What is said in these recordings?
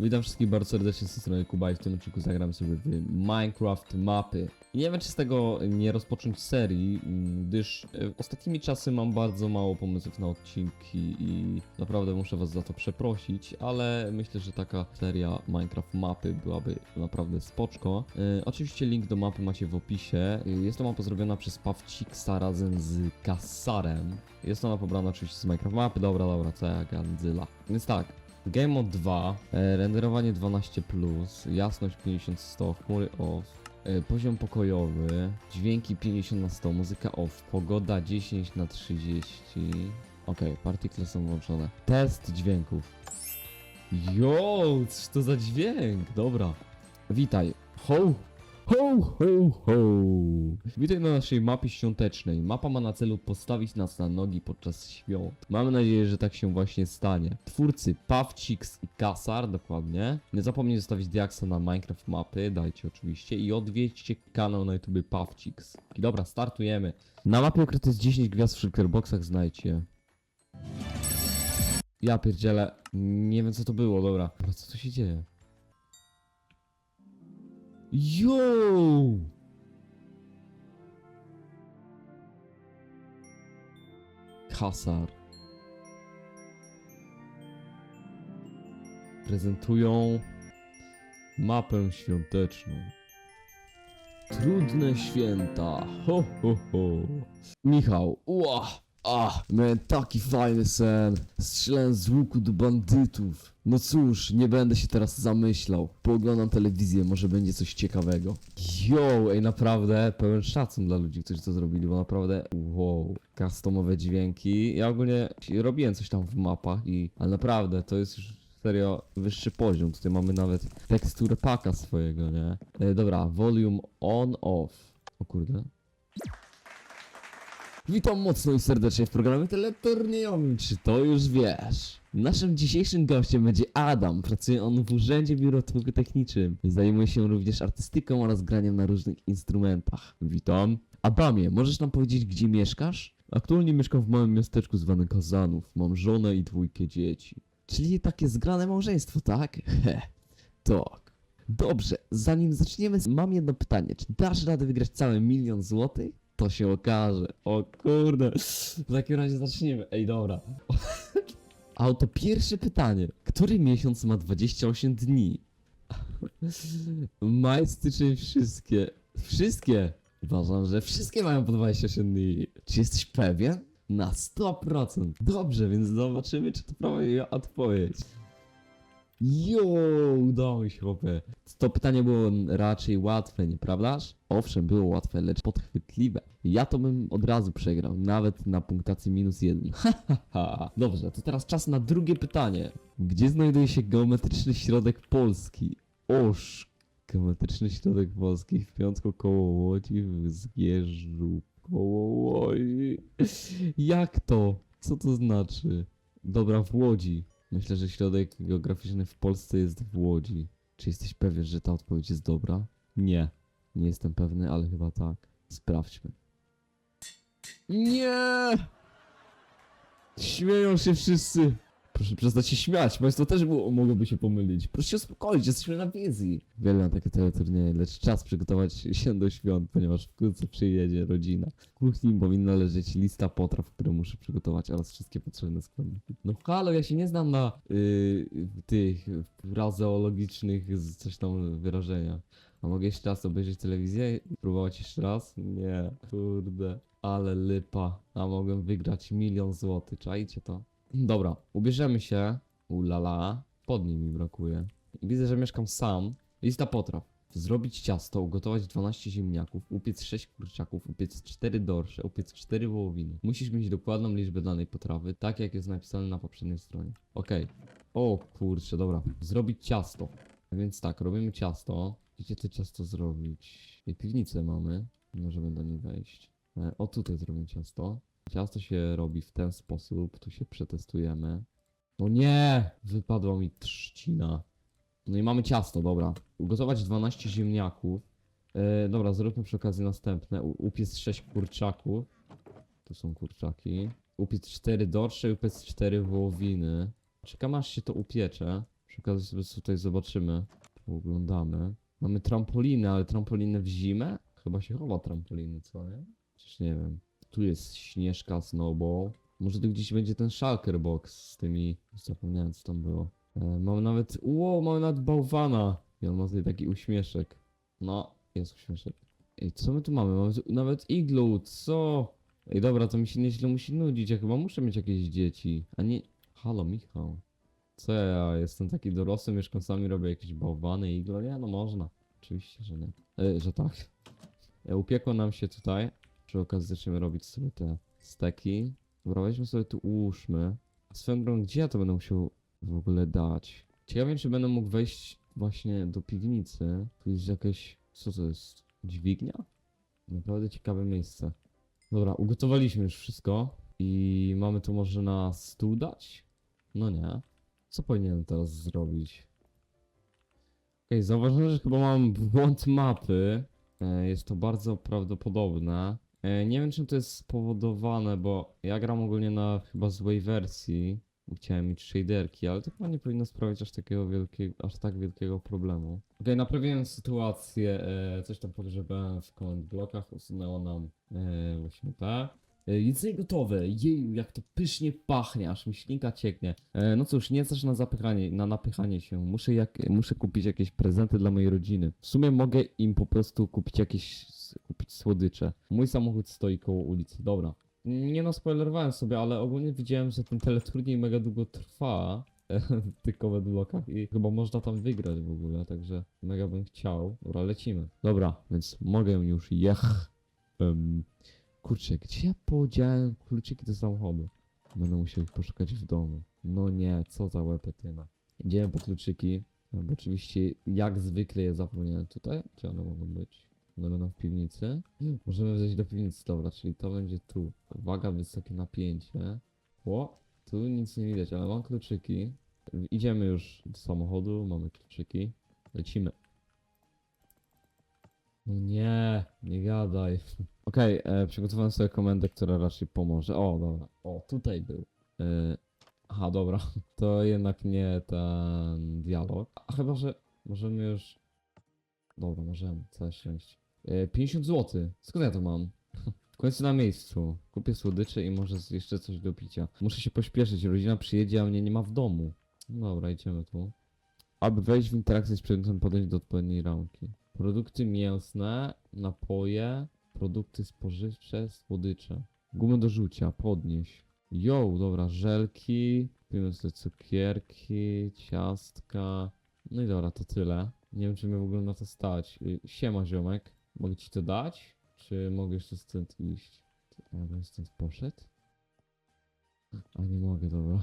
Witam wszystkich bardzo serdecznie z tej strony Kuba i w tym odcinku zagramy sobie w Minecraft mapy. Nie wiem czy z tego nie rozpocząć serii, gdyż e, ostatnimi czasy mam bardzo mało pomysłów na odcinki i naprawdę muszę was za to przeprosić, ale myślę, że taka seria Minecraft mapy byłaby naprawdę spoczko. E, oczywiście link do mapy macie w opisie. E, Jest to mapa zrobiona przez Pawciksa razem z Kasarem. Jest ona pobrana oczywiście z Minecraft mapy, dobra, dobra, co ja gandyla. Więc tak, Game Mode 2, e, renderowanie 12, jasność 50-100, chmury off, e, poziom pokojowy, dźwięki 50 na 100, muzyka off, pogoda 10 na 30. Ok, partikle są włączone. Test dźwięków. Jo, co to za dźwięk? Dobra. Witaj. Ho, ho, ho, ho. Witaj na naszej mapie świątecznej. Mapa ma na celu postawić nas na nogi podczas świąt. Mamy nadzieję, że tak się właśnie stanie. Twórcy Pawciks i Kasar, dokładnie. Nie zapomnij zostawić diaksa na Minecraft mapy, dajcie oczywiście. I odwiedźcie kanał na YouTube Pawciks. I dobra, startujemy. Na mapie ukryte jest 10 gwiazd w shulkerboxach, znajdźcie. Ja pierdzielę. Nie wiem co to było, dobra. Co tu się dzieje? Yo! Kasar. Prezentują mapę świąteczną. Trudne święta. Ho, ho, ho. Michał, ła! A, miałem taki fajny sen. Strzelałem z łuku do bandytów. No cóż, nie będę się teraz zamyślał. Pooglądam telewizję, może będzie coś ciekawego. Yo, ej, naprawdę pełen szacun dla ludzi, którzy to zrobili, bo naprawdę, wow, customowe dźwięki. Ja ogólnie robiłem coś tam w mapach i, ale naprawdę, to jest już serio wyższy poziom. Tutaj mamy nawet teksturę paka swojego, nie? E, dobra, volume on, off. O kurde. Witam mocno i serdecznie w programie teleturniejowym, czy to już wiesz? Naszym dzisiejszym gościem będzie Adam. Pracuje on w Urzędzie Biurotwórczym Technicznym. Zajmuje się również artystyką oraz graniem na różnych instrumentach. Witam. Adamie, możesz nam powiedzieć, gdzie mieszkasz? Aktualnie mieszkam w małym miasteczku zwanym Kazanów. Mam żonę i dwójkę dzieci. Czyli takie zgrane małżeństwo, tak? He, tak. Dobrze, zanim zaczniemy, mam jedno pytanie. Czy dasz radę wygrać cały milion złotych? To się okaże. O kurde. W takim razie zaczniemy. Ej, dobra. A oto pierwsze pytanie. Który miesiąc ma 28 dni? Maj, styczeń, wszystkie. Wszystkie! Uważam, że wszystkie mają po 28 dni. Czy jesteś pewien? Na 100%. Dobrze, więc zobaczymy, czy to prawidłowa odpowiedź. Jo, udało się, chłopie. To pytanie było raczej łatwe, nieprawdaż? Owszem, było łatwe, lecz podchwytliwe. Ja to bym od razu przegrał, nawet na punktacji minus jeden. Hahaha. Dobrze, to teraz czas na drugie pytanie. Gdzie znajduje się geometryczny środek Polski? Oż, geometryczny środek Polski w Piątku koło Łodzi, w Zgierzu koło Łodzi. Jak to? Co to znaczy? Dobra, w Łodzi. Myślę, że środek geograficzny w Polsce jest w Łodzi. Czy jesteś pewien, że ta odpowiedź jest dobra? Nie. Nie jestem pewny, ale chyba tak. Sprawdźmy. Nie! Śmieją się wszyscy. Proszę przestać się śmiać, Państwo też było, mogłoby się pomylić. Proszę się uspokoić, jesteśmy na wizji. Uwielbiam takie teleturnieje, lecz czas przygotować się do świąt, ponieważ wkrótce przyjedzie rodzina. W kuchni powinna leżeć lista potraw, które muszę przygotować oraz wszystkie potrzebne składniki. No halo, ja się nie znam na yy, tych frazeologicznych coś tam wyrażenia. A mogę jeszcze raz obejrzeć telewizję i próbować jeszcze raz? Nie, kurde. Ale lipa. A mogłem wygrać milion złotych, czajcie to? Dobra, ubierzemy się. Ulala. Spodni mi brakuje. I widzę, że mieszkam sam. Lista potraw. Zrobić ciasto, ugotować 12 ziemniaków, upiec 6 kurczaków, upiec 4 dorsze, upiec 4 wołowiny. Musisz mieć dokładną liczbę danej potrawy, tak jak jest napisane na poprzedniej stronie. Okej. O kurczę, dobra. Zrobić ciasto. Więc tak, robimy ciasto. Gdzie to ciasto zrobić? I piwnicę mamy. Możemy do niej wejść. E, O tutaj zrobimy ciasto. Ciasto się robi w ten sposób, tu się przetestujemy. No nie! Wypadła mi trzcina. No i mamy ciasto, dobra. Ugotować 12 ziemniaków. E, dobra, zróbmy przy okazji następne. U, upiec 6 kurczaków. Tu są kurczaki. Upiec 4 dorsze i upiec 4 wołowiny. Czekam aż się to upiecze. Przy okazji sobie tutaj zobaczymy. Oglądamy. Mamy trampoliny, ale trampoliny w zimę? Chyba się chowa trampoliny, co nie? Przecież nie wiem. Tu jest śnieżka, snowball. Może tu gdzieś będzie ten shulker box z tymi... Zapomniałem co tam było. E, mamy nawet... Ło, mamy nawet bałwana. I on ma tutaj taki uśmieszek. No, jest uśmieszek. Ej, co my tu mamy? Mamy tu nawet igloo, co? Ej, dobra, to mi się nieźle musi nudzić. Ja chyba muszę mieć jakieś dzieci. A nie... Halo, Michał. Co ja jestem taki dorosły, mieszkam sami, robię jakieś bałwany iglo? Nie, no można. Oczywiście, że nie. E, że tak. E, upiekło nam się tutaj. Przy okazji zaczniemy robić sobie te steki. Dobra, weźmy sobie tu ułóżmy. A Swoją gdzie ja to będę musiał w ogóle dać? Ciekawe, czy będę mógł wejść właśnie do piwnicy. Tu jest jakaś... Co to jest? Dźwignia? Naprawdę ciekawe miejsce. Dobra, ugotowaliśmy już wszystko. I mamy to może na stół dać? No nie. Co powinienem teraz zrobić? Okej, zauważyłem, że chyba mam błąd mapy. E, Jest to bardzo prawdopodobne. E, Nie wiem, czym to jest spowodowane, bo ja gram ogólnie na chyba złej wersji. Chciałem mieć shaderki, ale to chyba nie powinno sprawiać aż takiego wielkiego, aż tak wielkiego problemu. Okej, naprawiłem sytuację, e, coś tam pogrzebałem w comment blokach, usunęło nam e, właśnie te. E, Jedzenie gotowe, jeju, jak to pysznie pachnie, aż mi ślinka cieknie. E, no cóż, nie też na zapychanie, na napychanie się. Muszę, jak, muszę kupić jakieś prezenty dla mojej rodziny. W sumie mogę im po prostu kupić jakieś, kupić słodycze. Mój samochód stoi koło ulicy, dobra. Nie no, spoilerowałem sobie, ale ogólnie widziałem, że ten teleturniej mega długo trwa w tych comment blokach i chyba można tam wygrać w ogóle, także mega bym chciał. Dobra, lecimy. Dobra, więc mogę już jech. Um, kurczę, gdzie ja podziałem kluczyki do samochodu? Będę musiał ich poszukać w domu. No nie, co za łepetyna. Idziemy po kluczyki. Bo oczywiście, jak zwykle je zapomniałem tutaj. Gdzie one mogą być? Będą w piwnicy. Możemy wejść do piwnicy, dobra, czyli to będzie tu. Uwaga, wysokie napięcie. O, tu nic nie widać, ale mam kluczyki. Idziemy już do samochodu, mamy kluczyki. Lecimy. No nie, nie gadaj. Okej, e, przygotowałem sobie komendę, która raczej pomoże. O, dobra. O, tutaj był. E, aha, dobra. To jednak nie ten dialog. A chyba, że możemy już... Dobra, możemy, całe szczęście. E, 50 zł. Skąd ja to mam? W końcu na miejscu. Kupię słodycze i może jeszcze coś do picia. Muszę się pośpieszyć, rodzina przyjedzie, a mnie nie ma w domu. Dobra, idziemy tu. Aby wejść w interakcję z przedmiotem, podejść do odpowiedniej ramki. Produkty mięsne, napoje, produkty spożywcze, słodycze. Gumy do rzucia, podnieś. Jo, dobra, żelki, kupimy sobie cukierki, ciastka. No i dobra, to tyle. Nie wiem, czy mnie w ogóle na to stać. Y, Siema, ziomek. Mogę ci to dać? Czy mogę jeszcze stąd iść? A ja bym stąd poszedł? A nie mogę, dobra.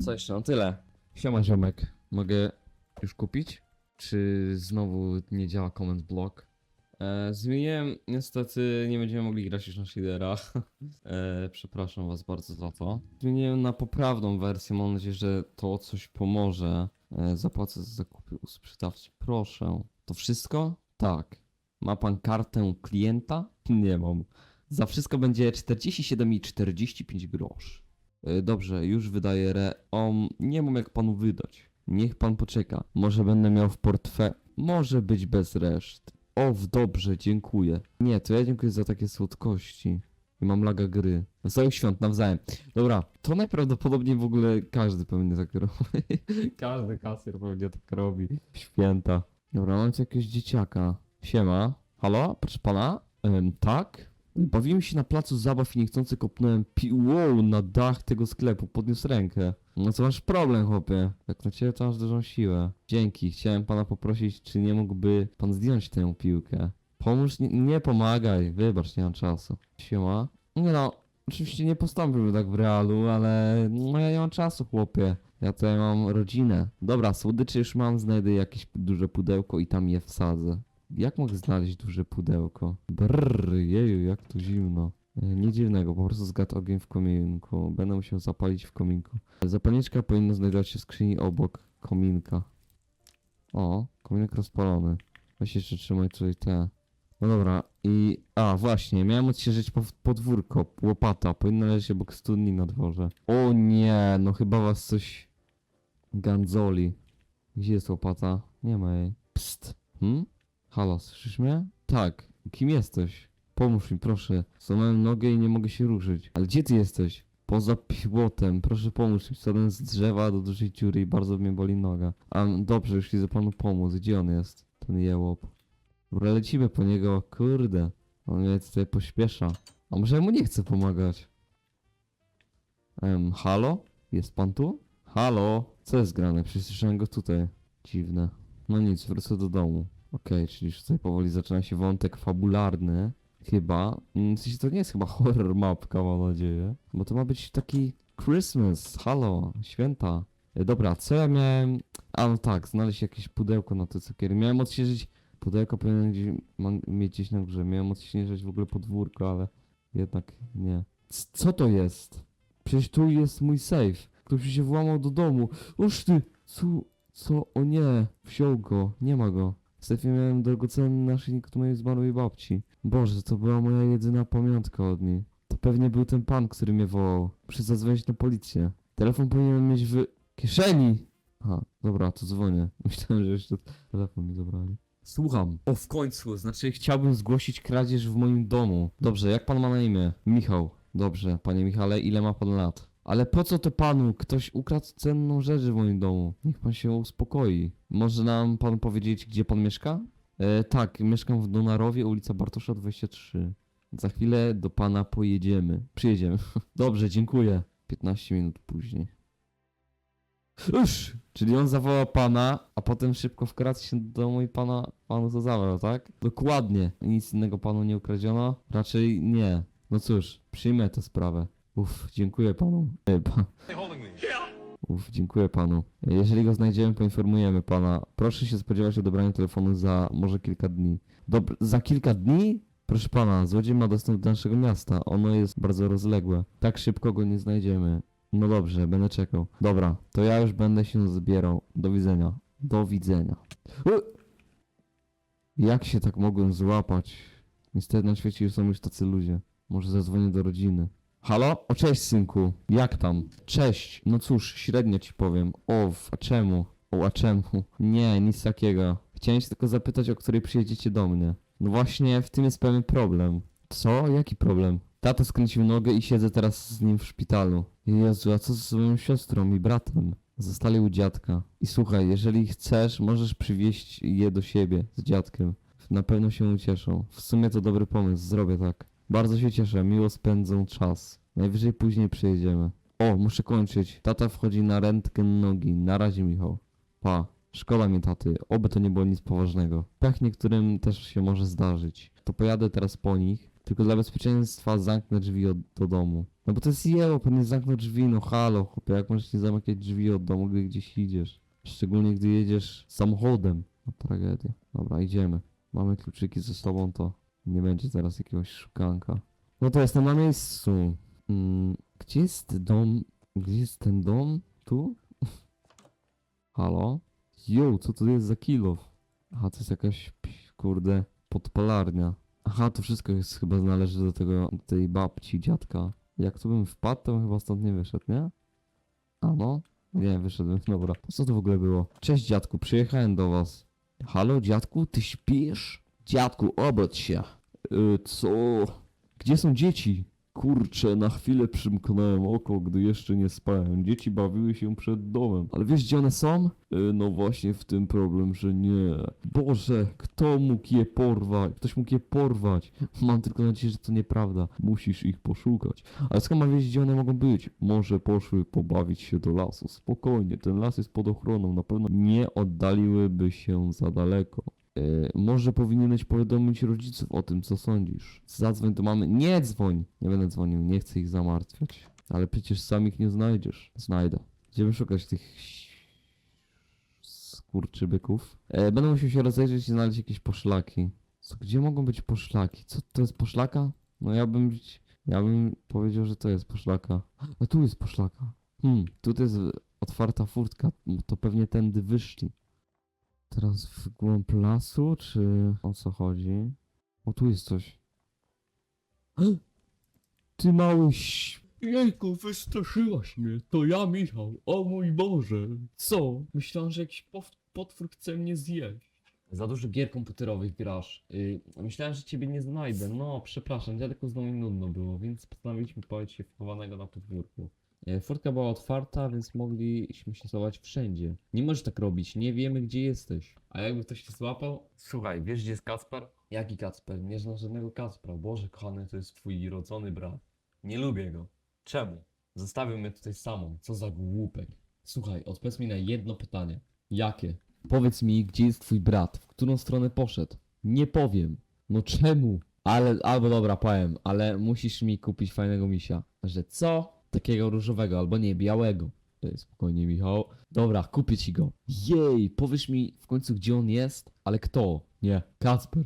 Co jeszcze? No tyle. Siema, ziomek. Mogę już kupić? Czy znowu nie działa comment block? E, zmieniłem, niestety nie będziemy mogli grać już na shaderach. E, przepraszam was bardzo za to. Zmieniłem na poprawną wersję, mam nadzieję, że to coś pomoże. E, zapłacę za zakupy u sprzedawcy, proszę. To wszystko? Tak. Ma pan kartę klienta? Nie mam. Za wszystko będzie 47,45 grosz. E, Dobrze, już wydaję re... Om, nie mam jak panu wydać. Niech pan poczeka. Może będę miał w portfe... Może być bez reszt. O, dobrze, dziękuję. Nie, to ja dziękuję za takie słodkości. I mam laga gry. Wesołych świąt nawzajem. Dobra, to najprawdopodobniej w ogóle każdy pewnie tak robi. każdy kasier pewnie tak robi. Święta. Dobra, mam tu jakiegoś dzieciaka. Siema. Halo, proszę pana? Tak? Bawiłem się na placu zabaw i niechcący kopnąłem piłą na dach tego sklepu. Podniósł rękę. No co masz problem, chłopie? Jak na ciebie to masz dużą siłę. Dzięki. Chciałem pana poprosić, czy nie mógłby pan zdjąć tę piłkę. Pomóż, nie, nie pomagaj. Wybacz, nie mam czasu. Siema. Nie no, oczywiście nie postąpiłbym tak w realu, ale no ja nie mam czasu, chłopie. Ja tutaj mam rodzinę. Dobra, słodycze już mam, znajdę jakieś duże pudełko i tam je wsadzę. Jak mogę znaleźć duże pudełko? Brrr, jeju, jak tu zimno. E, Nic dziwnego, po prostu zgadł ogień w kominku. Będę musiał zapalić w kominku. Zapalniczka powinna znajdować się w skrzyni obok kominka. O, kominek rozpalony. Weź jeszcze trzymaj tutaj te. No dobra, i... A, właśnie, miałem odświeżyć po- podwórko. Łopata, powinna leżeć obok studni na dworze. O nie, no chyba was coś... Gandzoli. Gdzie jest łopata? Nie ma jej. Psst. Hmm? Halo, słyszysz mnie? Tak. Kim jesteś? Pomóż mi, proszę. Złamałem nogę i nie mogę się ruszyć. Ale gdzie ty jesteś? Poza płotem. Proszę pomóż mi. Wstałem z drzewa do dużej dziury i bardzo mnie boli noga. A dobrze, już chcę panu pomóc. Gdzie on jest? Ten jełop. Dobra, lecimy po niego. Kurde. On mnie tutaj pośpiesza. A może ja mu nie chcę pomagać? Em, halo? Jest pan tu? Halo? Co jest grane? Przecież słyszałem go tutaj. Dziwne. No nic, wrócę do domu. Okej, czyli tutaj powoli zaczyna się wątek fabularny. Chyba. Mm, W sensie to nie jest chyba horror mapka, mam nadzieję. Bo to ma być taki Christmas, halo, święta. E, Dobra, co ja miałem... A no tak, znaleźć jakieś pudełko na te cukiery. Miałem odświeżyć... Pudełko powinien gdzieś, mam, mieć gdzieś na górze. Miałem odświeżyć w ogóle podwórko, ale jednak nie. C co to jest? Przecież tu jest mój safe. Ktoś się włamał do domu. Oż ty! Co? Co? O nie! Wziął go. Nie ma go. Sefie miałem drogocenny naszyjnik od mojej zmarłej babci. Boże, to była moja jedyna pamiątka od niej. To pewnie był ten pan, który mnie wołał. Muszę zadzwonić na policję. Telefon powinienem mieć w kieszeni. Aha, dobra, to dzwonię. Myślałem, że jeszcze telefon mi zabrali. Słucham. O, w końcu. Znaczy, chciałbym zgłosić kradzież w moim domu. Dobrze, jak pan ma na imię? Michał. Dobrze, panie Michale, ile ma pan lat? Ale po co to panu? Ktoś ukradł cenną rzecz w moim domu. Niech pan się uspokoi. Może nam pan powiedzieć, gdzie pan mieszka? E, tak, mieszkam w Donarowie, ulica Bartosza 23. Za chwilę do pana pojedziemy. Przyjedziemy. Dobrze, dziękuję. 15 minut później. Uż! Czyli on zawołał pana, a potem szybko wkradł się do domu i pana, panu to zabrał, tak? Dokładnie. Nic innego panu nie ukradziono? Raczej nie. No cóż, przyjmę tę sprawę. Uff, dziękuję panu. E, pa. Uff, dziękuję panu. Jeżeli go znajdziemy, poinformujemy pana. Proszę się spodziewać odebrania telefonu za może kilka dni. Za kilka dni? Proszę pana, złodziej ma dostęp do naszego miasta. Ono jest bardzo rozległe. Tak szybko go nie znajdziemy. No dobrze, będę czekał. Dobra, to ja już będę się zbierał. Do widzenia. Do widzenia. U! Jak się tak mogłem złapać? Niestety na świecie są już tacy ludzie. Może zadzwonię do rodziny. Halo? O cześć synku. Jak tam? Cześć. No cóż, średnio ci powiem. O, a czemu? O, a czemu? Nie, nic takiego. Chciałem się tylko zapytać, o której przyjedziecie do mnie. No właśnie, w tym jest pewien problem. Co? Jaki problem? Tato skręcił nogę i siedzę teraz z nim w szpitalu. Jezu, a co z moją siostrą i bratem? Zostali u dziadka. I słuchaj, jeżeli chcesz, możesz przywieźć je do siebie z dziadkiem. Na pewno się ucieszą. W sumie to dobry pomysł, zrobię tak. Bardzo się cieszę, miło spędzą czas. Najwyżej później przyjedziemy. O, muszę kończyć. Tata wchodzi na rentgen nogi. Na razie, Michał. Pa. Szkoda mi taty, oby to nie było nic poważnego. Pech niektórym też się może zdarzyć. To pojadę teraz po nich, tylko dla bezpieczeństwa zamknę drzwi od, do domu. No bo to jest jeło, pewnie zamknę drzwi, no halo, chłopie, jak możesz nie zamykać drzwi od domu, gdy gdzieś idziesz? Szczególnie gdy jedziesz samochodem. No tragedia. Dobra, idziemy. Mamy kluczyki ze sobą, to nie będzie zaraz jakiegoś szukanka. No to jestem na miejscu. Mm, gdzie jest dom? Gdzie jest ten dom? Tu? Halo? Jo, co to jest za kilo? Aha, to jest jakaś, kurde, podpalarnia. Aha, to wszystko jest chyba należy do tego, do tej babci, dziadka. Jak tu bym wpadł, to bym chyba stąd nie wyszedł, nie? A no? Nie, wyszedłem, dobra. Co to w ogóle było? Cześć dziadku, przyjechałem do was. Halo, dziadku, ty śpisz? Dziadku, obudź się. Y, co? Gdzie są dzieci? Kurczę, na chwilę przymknąłem oko, gdy jeszcze nie spałem. Dzieci bawiły się przed domem. Ale wiesz, gdzie one są? Y, no właśnie w tym problem, że nie. Boże, kto mógł je porwać? Ktoś mógł je porwać. Mam tylko nadzieję, że to nieprawda. Musisz ich poszukać. Ale skąd mam wiedzieć, gdzie one mogą być? Może poszły pobawić się do lasu. Spokojnie, ten las jest pod ochroną. Na pewno nie oddaliłyby się za daleko. E, może powinieneś powiadomić rodziców o tym, co sądzisz. Zadzwoń do mamy. Nie dzwoń! Nie będę dzwonił, nie chcę ich zamartwiać. Ale przecież sam ich nie znajdziesz. Znajdę. Będziemy szukać tych skurczybyków. E, będę musiał się rozejrzeć i znaleźć jakieś poszlaki. Co, gdzie mogą być poszlaki? Co to jest poszlaka? No ja bym, ja bym powiedział, że to jest poszlaka. A tu jest poszlaka. Hmm, tutaj jest otwarta furtka. To pewnie tędy wyszli. Teraz w głąb lasu, czy o co chodzi? O, tu jest coś. Ty mały ś... Jejku, wystraszyłaś mnie. To ja, Michał. O mój Boże. Co? Myślałem, że jakiś pow... potwór chce mnie zjeść. Za dużo gier komputerowych grasz. Yy, myślałem, że ciebie nie znajdę. No, przepraszam, dziadku znowu mi nudno było, więc postanowiliśmy powiedzieć się wchowanego na podwórku. E, Furtka była otwarta, więc mogliśmy się schować wszędzie. Nie możesz tak robić, nie wiemy gdzie jesteś. A jakby ktoś się złapał? Słuchaj, wiesz gdzie jest Kacper? Jaki Kacper? Nie znasz żadnego Kacpra. Boże kochany, to jest twój rodzony brat. Nie lubię go. Czemu? Zostawił mnie tutaj samą. Co za głupek. Słuchaj, odpowiedz mi na jedno pytanie. Jakie? Powiedz mi, gdzie jest twój brat? W którą stronę poszedł? Nie powiem. No czemu? Ale, albo dobra, powiem, ale musisz mi kupić fajnego misia. Że co? Takiego różowego, albo nie, białego. Spokojnie, Michał. Dobra, kupię ci go. Jej, powiesz mi w końcu, gdzie on jest? Ale kto? Nie, Kacper.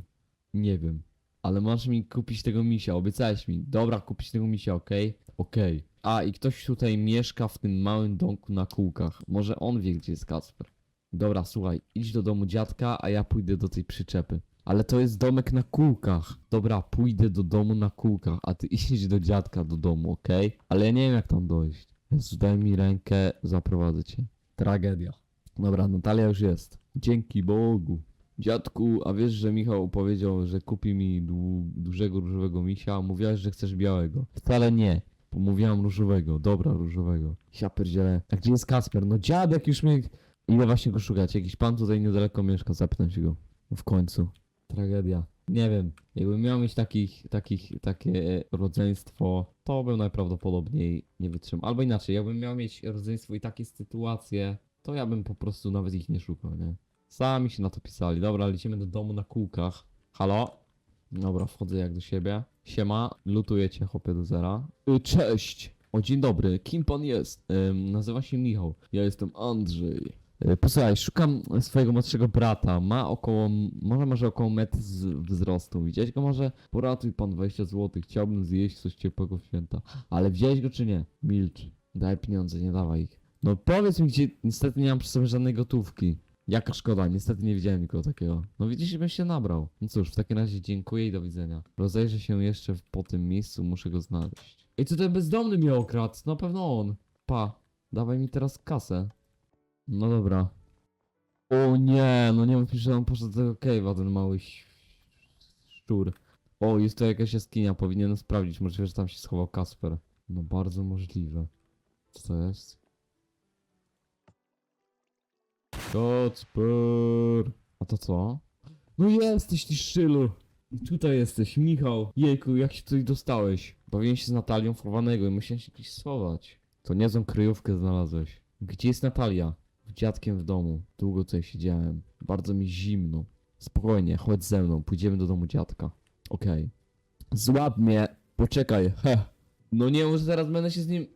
Nie wiem. Ale masz mi kupić tego misia, obiecałeś mi. Dobra, kupić tego misia, okej? Okej. A, i ktoś tutaj mieszka w tym małym domku na kółkach. Może on wie, gdzie jest Kacper. Dobra, słuchaj, idź do domu dziadka, a ja pójdę do tej przyczepy. Ale to jest domek na kółkach. Dobra, pójdę do domu na kółkach, a ty idź do dziadka do domu, okej? Ale ja nie wiem jak tam dojść. Jezu, daj mi rękę, zaprowadzę cię. Tragedia. Dobra, Natalia już jest. Dzięki Bogu. Dziadku, a wiesz, że Michał powiedział, że kupi mi dłu- dużego różowego misia, a mówiłaś, że chcesz białego. Wcale nie. Bo mówiłam różowego. Dobra, różowego. Ja pierdzielę. A gdzie jest Kasper? No dziadek już mnie... Ile właśnie go szukać? Jakiś pan tutaj niedaleko mieszka, zapytam się go. W końcu. Tragedia. Nie wiem, jakbym miał mieć takich, takich, takie rodzeństwo, to bym najprawdopodobniej nie wytrzymał. Albo inaczej, jakbym miał mieć rodzeństwo i takie sytuacje, to ja bym po prostu nawet ich nie szukał, nie? Sami się na to pisali. Dobra, lecimy do domu na kółkach. Halo? Dobra, wchodzę jak do siebie. Siema, lutuję cię, chłopie do zera. Y, Cześć! O, dzień dobry, kim pan jest? Ym, nazywa się Michał. Ja jestem Andrzej. Y, Posłuchaj, szukam swojego młodszego brata. Ma około, może może około metr wzrostu. Widziałeś go może? Poratuj pan 20 zł. Chciałbym zjeść coś ciepłego w święta. Ale wziąłeś go czy nie? Milcz. Daj pieniądze, nie dawaj ich. No powiedz mi gdzie, niestety nie mam przy sobie żadnej gotówki. Jaka szkoda, niestety nie widziałem nikogo takiego. No widzisz, bym się nabrał. No cóż, w takim razie dziękuję i do widzenia. Rozejrzę się jeszcze po tym miejscu, muszę go znaleźć. Ej, co ten bezdomny mnie okradł? Na pewno on. Pa, dawaj mi teraz kasę. No dobra. O nie, no nie mów że on poszedł do tego cave'a, ten mały szczur. O, jest to jakaś jaskinia, powinienem sprawdzić, możliwe, że tam się schował Kasper. No bardzo możliwe. Co to jest? Kacper! A to co? No jesteś ty szczylu! Tutaj jesteś, Michał. Jejku, jak się tutaj dostałeś? Bawiłem się z Natalią wchowanego i musiałem się gdzieś schować. To niezłą kryjówkę znalazłeś. Gdzie jest Natalia? Dziadkiem w domu. Długo tutaj siedziałem. Bardzo mi zimno. Spokojnie, chodź ze mną, pójdziemy do domu dziadka. Okej. Złap mnie! Poczekaj, he! No nie, może zaraz będę się z nim...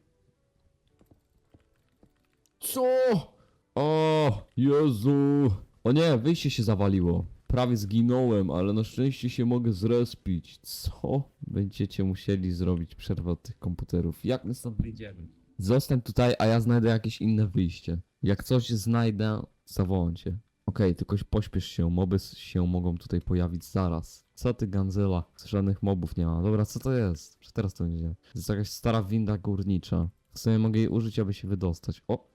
Co? O, Jezu! O nie, wyjście się zawaliło. Prawie zginąłem, ale na szczęście się mogę zrespić. Co? Będziecie musieli zrobić przerwę od tych komputerów. Jak my stąd wyjdziemy? Zostań tutaj, a ja znajdę jakieś inne wyjście. Jak coś znajdę, zawołam cię. Okej, tylko pośpiesz się, moby się mogą tutaj pojawić zaraz. Co ty, Ganzyla? Żadnych mobów nie ma. Dobra, co to jest? Czy teraz to będzie? To jest jakaś stara winda górnicza. W sumie mogę jej użyć, aby się wydostać. O!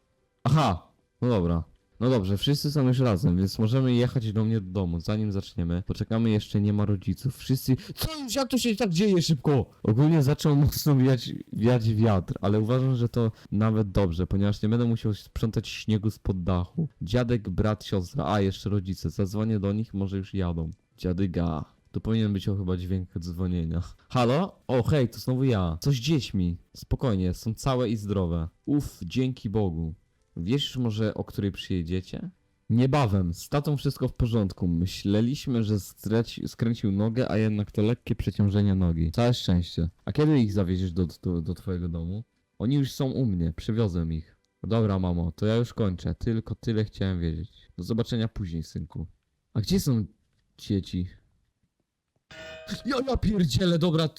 Aha! No dobra. No dobrze, wszyscy są już razem, więc możemy jechać do mnie do domu. Zanim zaczniemy, poczekamy jeszcze nie ma rodziców. Wszyscy. Co już jak to się tak dzieje szybko? Ogólnie zaczął mocno wiać, wiać wiatr, ale uważam, że to nawet dobrze, ponieważ nie będę musiał sprzątać śniegu spod dachu. Dziadek, brat, siostra, a jeszcze rodzice. Zadzwonię do nich, może już jadą. Dziadyga. To powinien być o chyba dźwięk dzwonienia. Halo? O, hej, to znowu ja. Co z dziećmi? Spokojnie, są całe i zdrowe. Uff, dzięki Bogu. Wiesz już może, o której przyjedziecie? Niebawem, z tatą wszystko w porządku. Myśleliśmy, że skręci, skręcił nogę, a jednak to lekkie przeciążenie nogi. Całe szczęście. A kiedy ich zawieziesz do, do, do twojego domu? Oni już są u mnie, przywiozłem ich. Dobra, mamo, to ja już kończę. Tylko tyle chciałem wiedzieć. Do zobaczenia później, synku. A gdzie są dzieci? Ja, ja pierdzielę, dobra.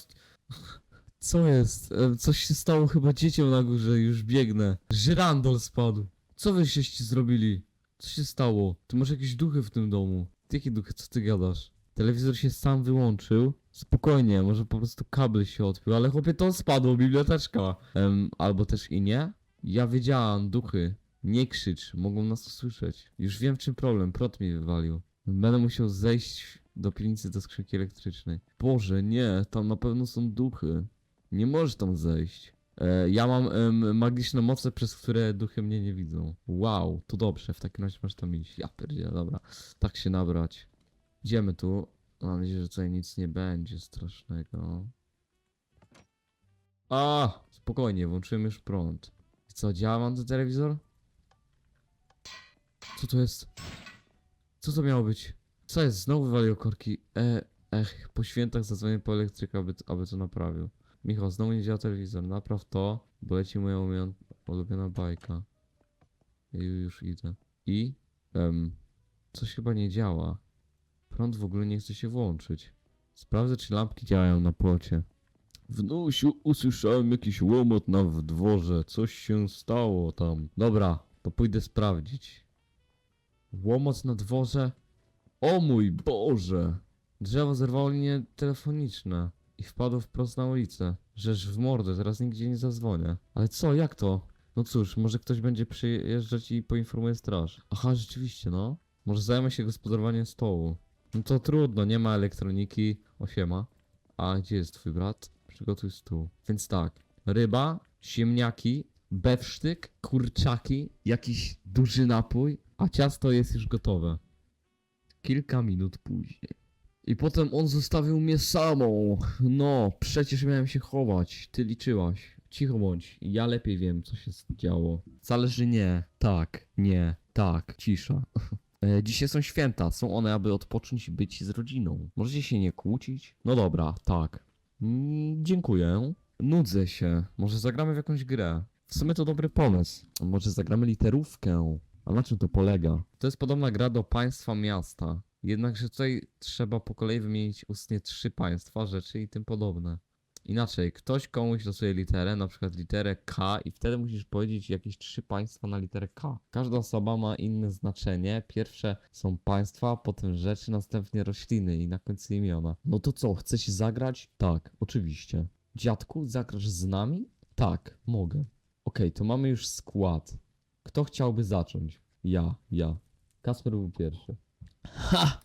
Co jest? E, Coś się stało chyba dzieciom na górze, już biegnę. Żyrandol spadł. Co wyście zrobili? Co się stało? Ty masz jakieś duchy w tym domu. Jakie duchy? Co ty gadasz? Telewizor się sam wyłączył. Spokojnie, może po prostu kabel się odpił, ale chłopie to spadło, biblioteczka. Em, albo też i nie. Ja wiedziałam, duchy. Nie krzycz, mogą nas usłyszeć. Już wiem w czym problem, prąd mi wywalił. Będę musiał zejść do piwnicy do skrzynki elektrycznej. Boże, nie, tam na pewno są duchy. Nie możesz tam zejść. E, ja mam em, magiczne moce, przez które duchy mnie nie widzą. Wow, to dobrze, w takim razie masz tam iść. Ja pierdzielę, dobra. Tak się nabrać. Idziemy tu. Mam nadzieję, że tutaj nic nie będzie strasznego. A, spokojnie, włączyłem już prąd. Co, działa wam ten telewizor? Co to jest? Co to miało być? Co jest? Znowu wywalił korki. E, ech, po świętach zadzwonię po elektryka, aby, aby to naprawił. Michał, znowu nie działa telewizor. Napraw to, bo leci moja ulubiona bajka. Ja ju- już idę. I? Em, coś chyba nie działa. Prąd w ogóle nie chce się włączyć. Sprawdzę, czy lampki działają na płocie. Wnusiu, usłyszałem jakiś łomot na w dworze. Coś się stało tam. Dobra, to pójdę sprawdzić. Łomot na dworze? O mój Boże! Drzewo zerwało linie telefoniczne i wpadło wprost na ulicę. Rzecz w mordę, teraz nigdzie nie zadzwonię. Ale co, jak to? No cóż, może ktoś będzie przyjeżdżać i poinformuje straż. Aha, rzeczywiście, no. Może zajmę się gospodarowaniem stołu. No to trudno, nie ma elektroniki. Osiema. A gdzie jest twój brat? Przygotuj stół. Więc tak, ryba, ziemniaki, bewsztyk, kurczaki, jakiś duży napój, a ciasto jest już gotowe. Kilka minut później. I potem on zostawił mnie samą. No, przecież miałem się chować. Ty liczyłaś. Cicho bądź. Ja lepiej wiem, co się działo. Wcale, że nie. Tak, nie, tak. Cisza. E, Dzisiaj są święta. Są one, aby odpocząć i być z rodziną. Możecie się nie kłócić? No dobra, tak. Mm, dziękuję. Nudzę się. Może zagramy w jakąś grę. W sumie to dobry pomysł. Może zagramy literówkę. A na czym to polega? To jest podobna gra do państwa miasta. Jednakże tutaj trzeba po kolei wymienić ustnie trzy państwa, rzeczy i tym podobne. Inaczej, ktoś komuś losuje literę, na przykład literę K i wtedy musisz powiedzieć jakieś trzy państwa na literę K. Każda osoba ma inne znaczenie. Pierwsze są państwa, potem rzeczy, następnie rośliny i na końcu imiona. No to co, chcesz zagrać? Tak, oczywiście. Dziadku, zagrasz z nami? Tak, mogę. Okej, to mamy już skład. Kto chciałby zacząć? Ja, ja. Kasper był pierwszy. Ha!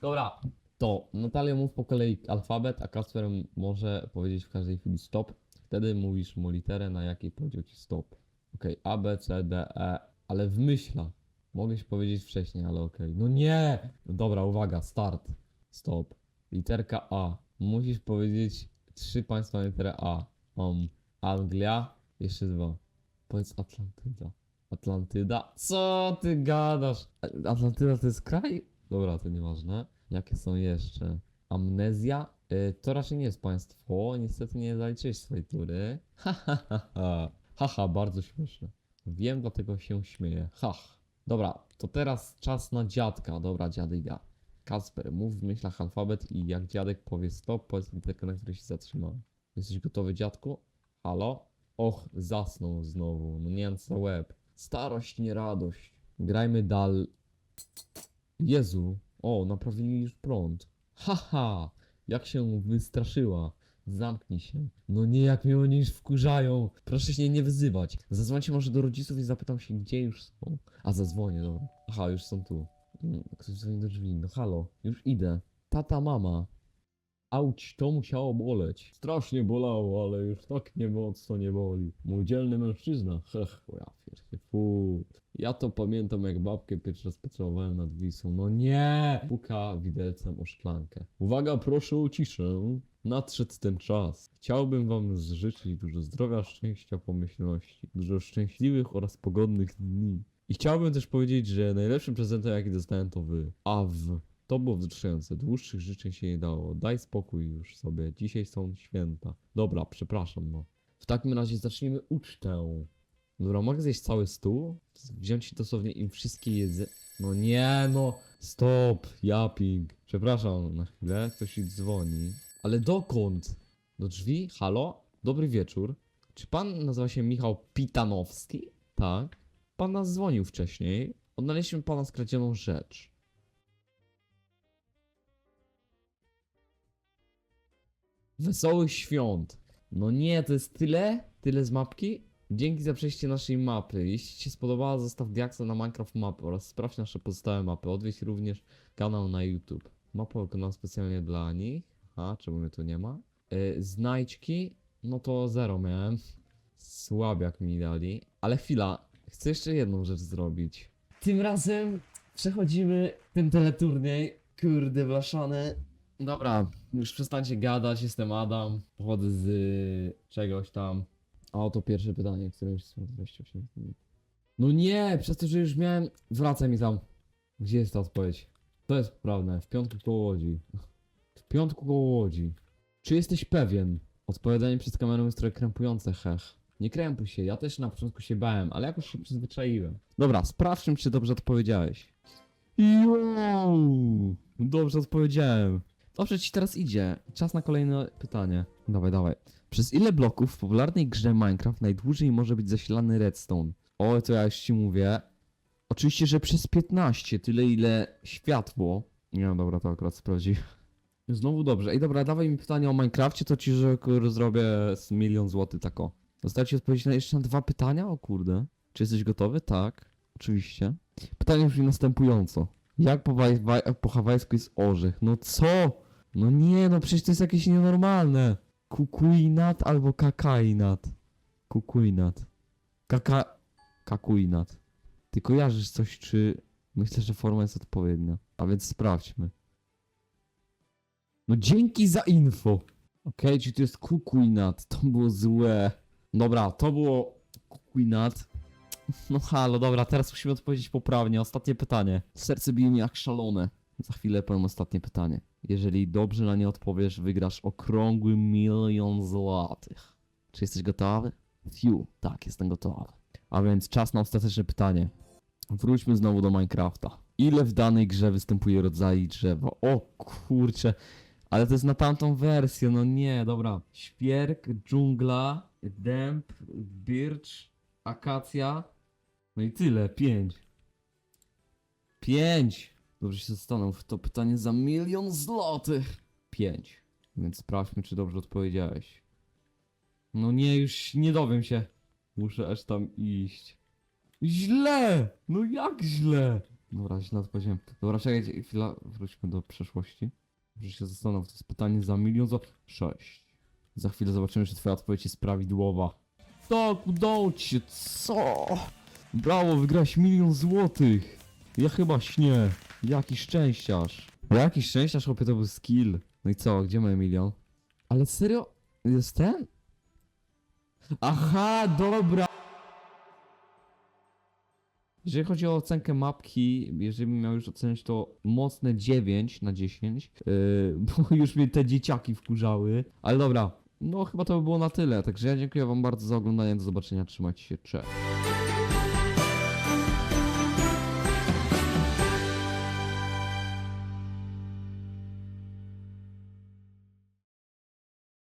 Dobra, to Natalia mów po kolei alfabet, a Kasper może powiedzieć w każdej chwili stop. Wtedy mówisz mu literę, na jakiej powiedział ci stop. Okej, A, B, C, D, E, ale w myślach. Mogłeś powiedzieć wcześniej, ale okej. No nie! Dobra, uwaga, start. Stop. Literka A. Musisz powiedzieć trzy państwa na literę A. Um, Anglia, jeszcze dwa. Powiedz Atlantyda. Atlantyda? Co ty gadasz? Atlantyda to jest kraj? Dobra, to nieważne. Jakie są jeszcze? Amnezja? Y, to raczej nie jest państwo. Niestety nie zaliczyłeś swojej tury. Ha, ha, ha, ha. Haha, bardzo śmieszne. Wiem, dlatego się śmieję. Hach. Dobra, to teraz czas na dziadka. Dobra, dziadyga. Kasper, mów w myślach alfabet i jak dziadek powie stop, powiedz literkę, na której się zatrzymał. Jesteś gotowy, dziadku? Halo? Och, zasnął znowu. No nie wiem co łeb. Starość, nie radość. Grajmy dal... Jezu. O, naprawili już prąd. Haha, jak się wystraszyła. Zamknij się. No nie, jak mnie oni już wkurzają. Proszę się nie wyzywać. Zadzwońcie może do rodziców i zapytam się, gdzie już są. A zadzwonię, dobra. Aha, już są tu. Mm, Ktoś dzwoni do drzwi. No halo, już idę. Tata, mama. Auć, to musiało boleć. Strasznie bolało, ale już tak nie mocno nie boli. Mój dzielny mężczyzna. Hech, o ja Ja to pamiętam jak babkę pierwszy raz pocałowałem nad Wisą. No nie! Puka widelcem o szklankę. Uwaga, proszę o ciszę. Nadszedł ten czas. Chciałbym wam życzyć dużo zdrowia, szczęścia, pomyślności, dużo szczęśliwych oraz pogodnych dni. I chciałbym też powiedzieć, że najlepszym prezentem jaki dostałem to wy. A w. To było wzruszające. Dłuższych życzeń się nie dało. Daj spokój już sobie. Dzisiaj są święta. Dobra, przepraszam, no. W takim razie zacznijmy ucztę. Dobra, mogę zjeść cały stół? Wziąć dosłownie im wszystkie jedzenie. No nie, no. Stop, japing. Przepraszam na chwilę, ktoś mi dzwoni. Ale dokąd? Do drzwi? Halo? Dobry wieczór. Czy pan nazywa się Michał Pitanowski? Tak. Pan nas dzwonił wcześniej. Odnaleźliśmy pana skradzioną rzecz. Wesołych świąt. No nie, to jest tyle? Tyle z mapki? Dzięki za przejście naszej mapy. Jeśli Ci się spodobała, zostaw diaksa na Minecraft mapy oraz sprawdź nasze pozostałe mapy. Odwiedź również kanał na YouTube. Mapę wykonam specjalnie dla nich. A, czemu mnie tu nie ma? Yy, znajdźki, no to zero miałem. Słabiak mi dali. Ale chwila, chcę jeszcze jedną rzecz zrobić. Tym razem przechodzimy ten teleturniej. Kurde, blaszany. Dobra, już przestańcie gadać, jestem Adam. Pochodzę z y, czegoś tam. A oto pierwsze pytanie, które już są 28 minut. No nie, przez to, że już miałem... Wracaj mi tam. Gdzie jest ta odpowiedź? To jest prawda, w piątku koło Łodzi. W piątku koło Łodzi. Czy jesteś pewien? Odpowiadanie przed kamerą jest trochę krępujące, hech. Nie krępuj się, ja też na początku się bałem, ale jakoś się przyzwyczaiłem. Dobra, sprawdźmy, czy dobrze odpowiedziałeś. Jo! Dobrze odpowiedziałem. Dobrze ci teraz idzie. Czas na kolejne pytanie. Dawaj, dawaj. Przez ile bloków w popularnej grze Minecraft najdłużej może być zasilany redstone? O, to ja już ci mówię. Oczywiście, że przez 15, tyle ile światło. Nie, no dobra, to akurat sprawdzi. Znowu dobrze. Ej, dobra, dawaj mi pytanie o Minecrafcie, to ci, że zrobię z milion złotych tako. Zostało ci odpowiedzieć na jeszcze na dwa pytania? O kurde. Czy jesteś gotowy? Tak. Oczywiście. Pytanie brzmi następująco. Jak po, po hawajsku jest orzech? No co? No nie, no przecież to jest jakieś nienormalne. Kukuinat albo kakainat. Kukuinat. Kaka... Kakuinat. Ty kojarzysz coś, czy... Myślę, że forma jest odpowiednia. A więc sprawdźmy. No dzięki za info. Okej, czy to jest kukuinat? To było złe. Dobra, to było kukuinat. No halo, dobra, teraz musimy odpowiedzieć poprawnie. Ostatnie pytanie. Serce bije mi jak szalone. Za chwilę powiem ostatnie pytanie. Jeżeli dobrze na nie odpowiesz, wygrasz okrągły milion złotych. Czy jesteś gotowy? Fiu, tak, jestem gotowy. A więc czas na ostateczne pytanie. Wróćmy znowu do Minecrafta. Ile w danej grze występuje rodzajów drzewa? O kurcze, ale to jest na tamtą wersję, no nie, dobra. Świerk, dżungla, dęb, birch, akacja. No i tyle, pięć. Pięć! Dobrze się zastanów, to pytanie za milion złotych. Pięć. Więc sprawdźmy, czy dobrze odpowiedziałeś. No nie, już nie dowiem się. Muszę aż tam iść. Źle! No jak źle? Dobra, źle odpowiedziałem. Dobra, czekajcie, chwila, wróćmy do przeszłości. Muszę się zastanowić, to jest pytanie za milion za... Sześć. Za chwilę zobaczymy, czy twoja odpowiedź jest prawidłowa. Tak, udało ci się, co? Brawo, wygrałeś milion złotych. Ja chyba śnię. Jaki szczęściarz. Jaki szczęściarz, chłopie, to był skill. No i co, gdzie moje milion? Ale serio? Jest ten? Aha, dobra. Jeżeli chodzi o ocenkę mapki, jeżeli miał już ocenić to mocne 9 na 10, yy, bo już mnie te dzieciaki wkurzały. Ale dobra, no chyba to by było na tyle. Także ja dziękuję wam bardzo za oglądanie, do zobaczenia, trzymajcie się, cześć.